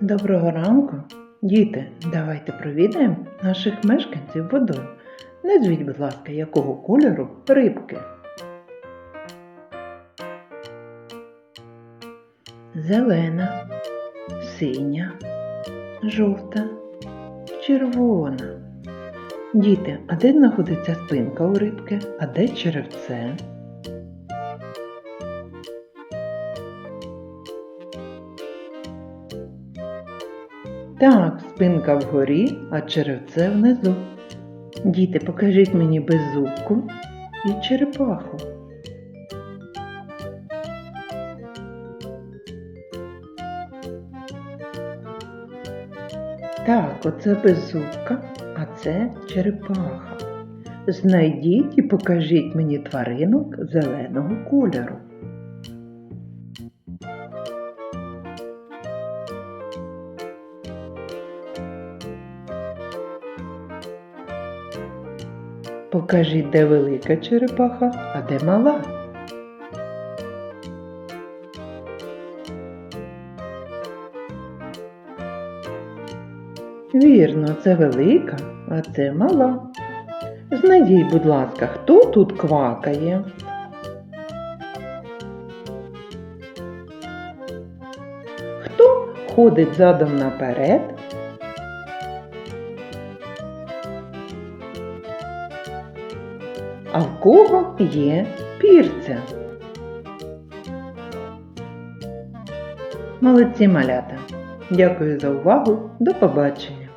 Доброго ранку, діти. Давайте провідаємо наших мешканців водою. Назвіть, будь ласка, якого кольору рибки. Зелена, синя, жовта, червона. Діти, а де знаходиться спинка у рибки, а де черевце? Так, спинка вгорі, а черевце внизу. Діти, покажіть мені беззубку і черепаху. Так, оце беззубка, а це черепаха. Знайдіть і покажіть мені тваринок зеленого кольору. Покажіть, де велика черепаха, а де мала. Вірно, це велика, а це мала. Знайдіть, будь ласка, хто тут квакає? Хто ходить задом наперед? А в кого є пірця? Молодці малята! Дякую за увагу. До побачення!